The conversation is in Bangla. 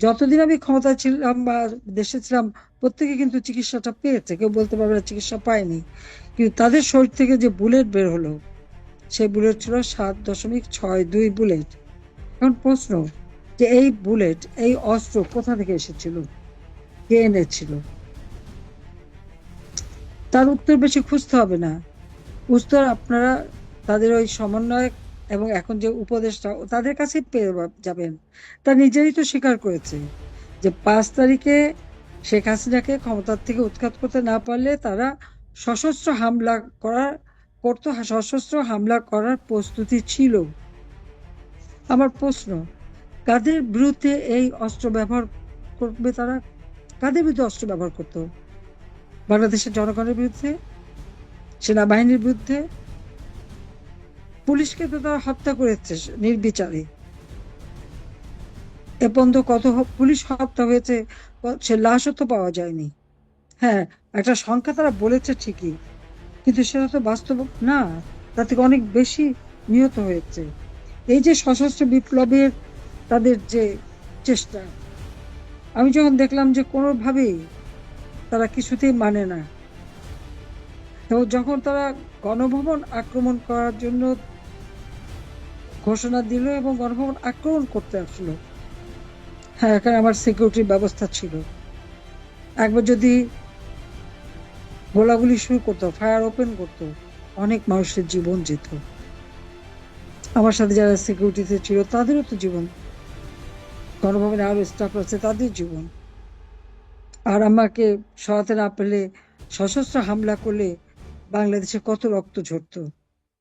যতদিন আমি ক্ষমতা ছিলাম বা দেশে ছিলাম, প্রত্যেকে কিন্তু চিকিৎসাটা পেয়েছে। কেউ বলতে পারবে না চিকিৎসা পায়নি। কিন্তু তাদের শরীর থেকে যে বুলেট বের হলো, সেই বুলেট ছিল সাত দশমিক ছয় দুই বুলেট। এখন প্রশ্ন, যে এই বুলেট, এই অস্ত্র কোথা থেকে এসেছিল? কে এনেছিল? তার উত্তর বেশি খুঁজতে হবে না। উত্তর আপনারা তাদের ওই সমন্বয়ক এবং এখন যে উপদেষ্টা তাদের কাছে পেয়ে যাবেন। তা নিজেরই তো স্বীকার করেছে যে পাঁচ তারিখে শেখ হাসিনাকে ক্ষমতার থেকে উৎখাত করতে না পারলে তারা সশস্ত্র হামলা করার, করতো, সশস্ত্র হামলা করার প্রস্তুতি ছিল। আমার প্রশ্ন, কাদের বিরুদ্ধে এই অস্ত্র ব্যবহার করবে তারা? কাদের বিরুদ্ধে অস্ত্র ব্যবহার করতো? বাংলাদেশের জনগণের বিরুদ্ধে? সেনাবাহিনীর বিরুদ্ধে? পুলিশকে তো তারা হত্যা করেছে নির্বিচারে। এ পর্যন্ত কত পুলিশ হত্যা হয়েছে, সে লাশও তো পাওয়া যায়নি। হ্যাঁ একটা সংখ্যা তারা বলেছে ঠিকই, কিন্তু সেটা তো বাস্তব না, তার থেকে অনেক বেশি নিহত হয়েছে। এই যে সশস্ত্র বিপ্লবের তাদের যে চেষ্টা, আমি যখন দেখলাম যে কোনোভাবেই তারা কিছুতেই মানে না, এবং যখন তারা গণভবন আক্রমণ করার জন্য ঘোষণা দিল এবং গণভবন আক্রমণ করতে আসলো। হ্যাঁ এখানে আমার সিকিউরিটির ব্যবস্থা ছিল। একবার যদি গোলাগুলি শুরু করতো ফায়ার ওপেন করতো, অনেক মানুষের জীবন যেত। আমার সাথে যারা সিকিউরিটিতে ছিল, তাদেরও তো জীবন। গণভবনে আরও স্টাফ আছে, তাদের জীবন। আর আমাকে সরাতে না পেলে সশস্ত্র হামলা করলে বাংলাদেশে কত রক্ত ঝরতো।